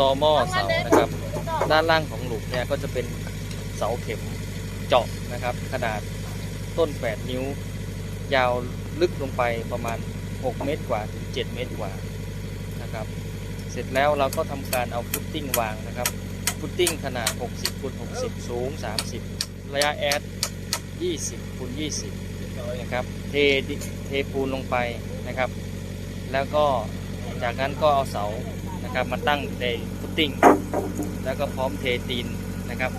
ตอหม้อเสานะครับ ด้านล่างของหลุมเนี่ยก็จะเป็นเสาเข็มเจาะนะครับ ขนาดต้น 8 นิ้ว ยาวลึกลงไปประมาณ 6 เมตรกว่าถึง 7 เมตรกว่านะครับ เสร็จแล้วเราก็ทำการเอาฟุตติ้งวางนะครับ ฟุตติ้งขนาด 60คูณ60 สูง 30 ระยะแอด 20คูณ20นะครับ เทดเทปูนลงไปนะครับ แล้วก็จากนั้นก็เอาเสา นะครับมาตั้งในฟุตติ้งแล้วก็พร้อมเทตีนนะครับ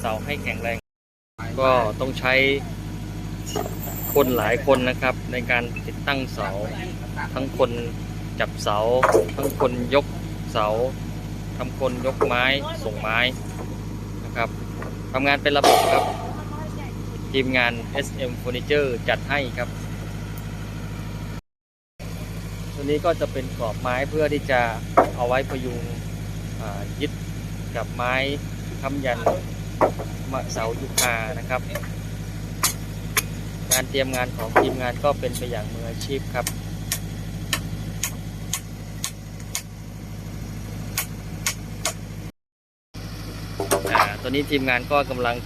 เสาให้แข็งแรง ก็ต้องใช้คนหลายคนนะครับ ในการติดตั้งเสา ทั้งคนจับเสา ทั้งคนยกเสาทำคนยกไม้ส่งไม้นะครับทำงานเป็นระบบครับ ทีมงาน SM Furniture จัดให้ครับ ตัวนี้ก็จะเป็นกรอบไม้เพื่อที่จะเอาไว้พยุงยึดกับไม้ค้ำยันมะเสายูคานะครับการเตรียมงานของทีมงานก็เป็นไปอย่างมืออาชีพครับตัวนี้ทีมงานก็กำลัง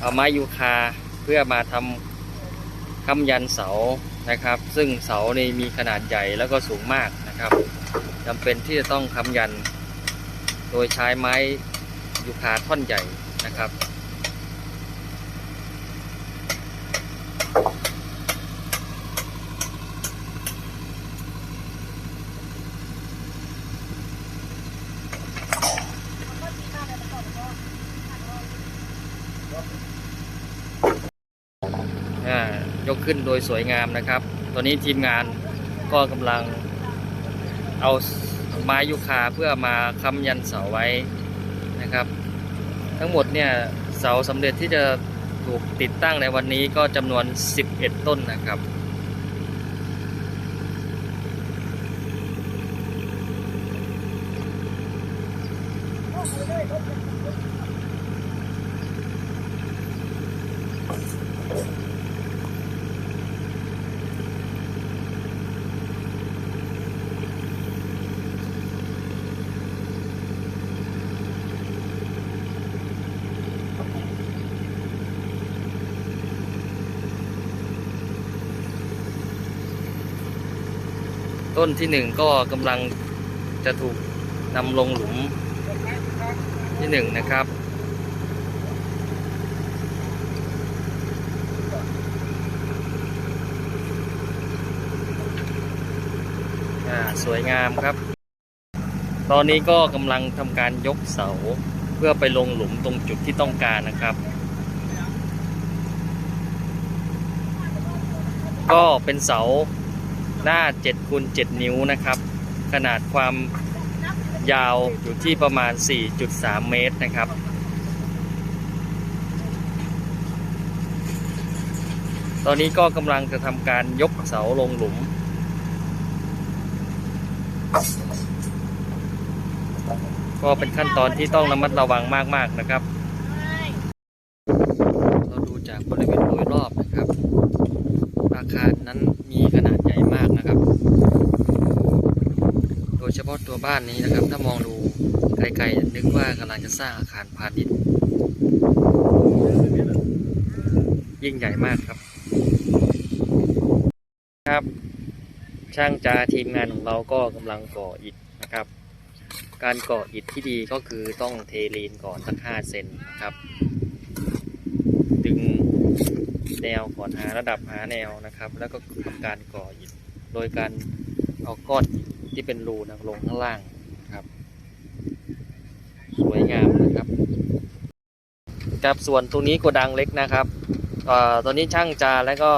เอาไม้ยูคาเพื่อมาทำค้ำยันเสา นะครับ ซึ่งเสาในมีขนาดใหญ่แล้วก็สูงมากนะครับจำเป็นที่จะต้องค้ำยัน โดยใช้ไม้ยูคาท่อนใหญ่นะครับ อ่า ยกขึ้นโดยสวยงามนะครับ ตอนนี้ทีมงานก็กำลังเอาไม้ยูคาเพื่อมาค้ำยันเสาไว้นะครับ ทั้งหมดเนี่ยเสาสำเร็จที่จะถูกติดตั้งในวันนี้ก็จำนวน 11 ต้นนะครับ ต้นที่หนึ่งก็กำลังจะถูกนำลงหลุมที่หนึ่งนะครับอ่าสวยงามครับ ตอนนี้ก็กำลังทำการยกเสาเพื่อไปลงหลุมตรงจุดที่ต้องการนะครับ ก็เป็นเสา หน้า7คูณ7นิ้วนะครับ ขนาดความยาวอยู่ที่ประมาณ 4.3 เมตรนะครับตอนนี้ก็กำลังจะทำการยกเสาลงหลุม ก็เป็นขั้นตอนที่ต้องระมัดระวังมาก ๆ นะครับ เราดูจากบริเวณโดยรอบนะครับ อาคารนั้นมีขนาดใหญ่มากนะครับ โด ยเฉพาะตัวบ้านนี้นะครับ ถ้ามองดูไกลๆนึกว่ากำลังจะสร้างอาคารพาณิชย์ยิ่งใหญ่มากครับ ครับ ช่างจาทีมงานของเราก็กำลังก่ออิฐนะครับ การก่ออิฐที่ดีก็คือต้องเทลีนก่อนสักห้าเซนนะครับ ดึงแนวก่อนหาระดับหาแนวนะครับ แล้วก็ทำการก่ออิฐโดยการเอาก้อนอิฐ ที่เป็นรูนะลงข้างล่างนะครับ สวยงามนะครับครับส่วนตรงนี้โกดังเล็กนะครับอตอนนี้ช่างจาและก็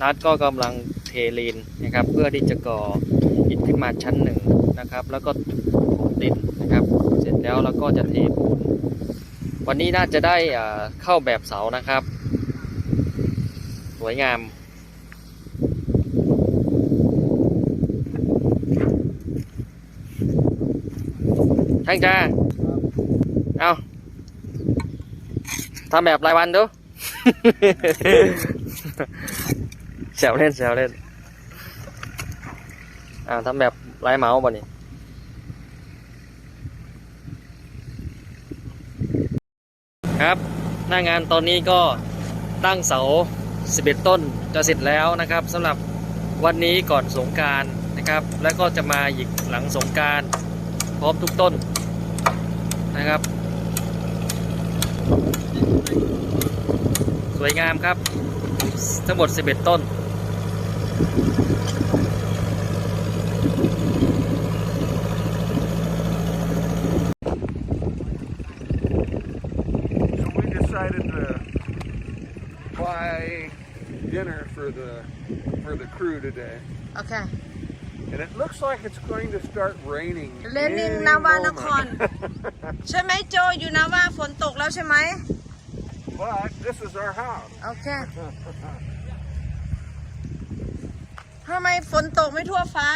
นัดก็กำลังเทลีนนะครับ เพื่อที่จะก่ออิฐขึ้นมาชั้นหนึ่งนะครับ แล้วก็ถมดินนะครับ เสร็จแล้วเราก็จะเทปูนวันนี้น่าจะได้เข้าแบบเสานะครับ สวยงาม ช่างจ้าเอาทำแบบรายวันดูแซวเล่นแซวเล่นอ่าทำแบบลายเมาส์บ่นี่ครับ หน้างานตอนนี้ก็ตั้งเสา 11 ต้นจะเสร็จแล้วนะครับสำหรับวันนี้ก่อนสงกรารนะครับ แล้วก็จะมาอีกหลังสงกรารพร้อมทุกต้น นะครับ สวยงามครับ ทั้งหมด 11 ต้น So we decided to buy dinner for the for the crew today, โอเค and it looks like it's going to start raining. Raining any Navanakon. moment. ใช่ไหมโจอยู่นะว่าฝนตกแล้วใช่ไหม but this is our house. โอเคทำไมฝนตกไม่ทั่วฟ้า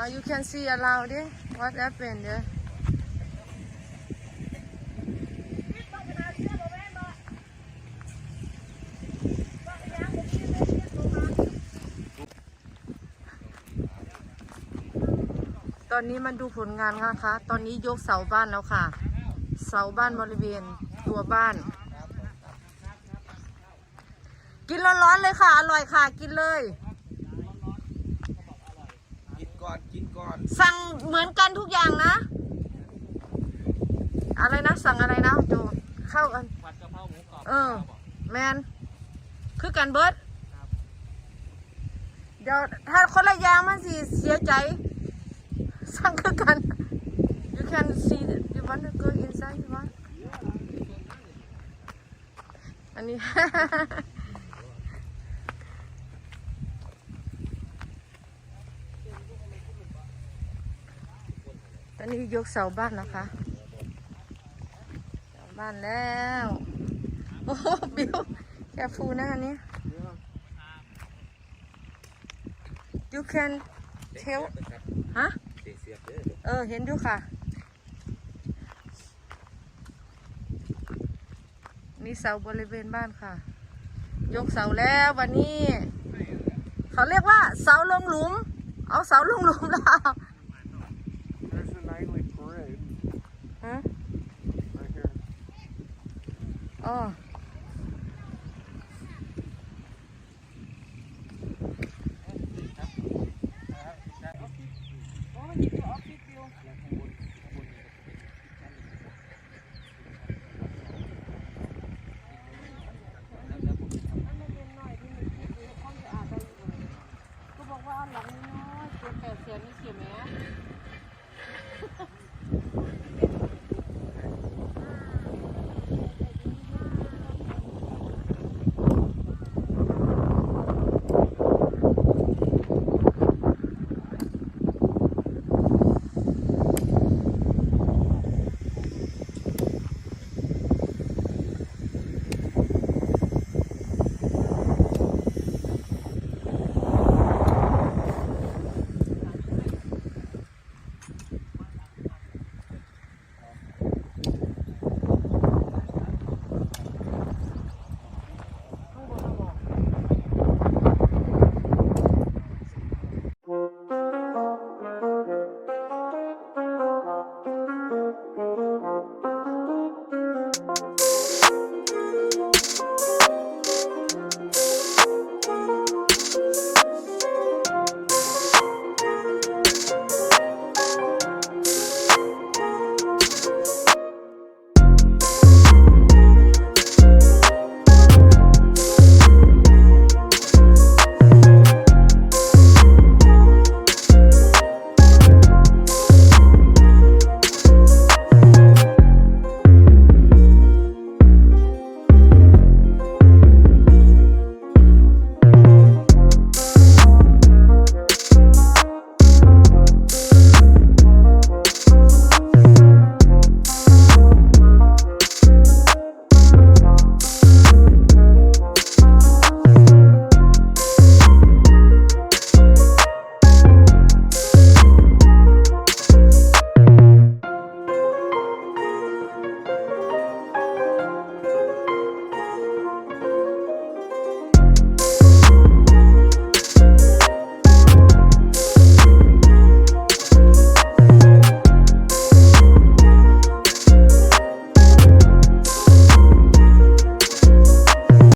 Uh, you can see around it. What happened there? อนนี้มันดูผลงานนะคะ ตอนนี้ยกเสาบ้านแล้วค่ะ เสาบ้านบริเวณตัวบ้าน กินร้อนๆเลยค่ะ อร่อยค่ะ กินเลย กินก่อนกินก่อนสั่งเหมือนกันทุกอย่างนะ อะไรนะ สั่งอะไรนะโจเข้ากันผัดกะเพราหมูกรอบเออ แมนคือกันเบิร์ดเดี๋ยวถ้าคนละอย่างมันสิเสียใจ สั่งคือกัน you can see that you want to go inside you want อันนี้ ตอนนี้ยกเสาบ้านแล้วค่ะเสาบ้านแล้ว โอ้โหบิวแคฟูนะอันนี้ you can tell ฮะ เออ เห็นดูค่ะ มีเสาบริเวณบ้านค่ะ ยกเสาแล้ววันนี้ เขาเรียกว่าเสาลงหลุม เอาเสาลงหลุมแล้ว There's the nightly parade ฮะ right here. อ๋อ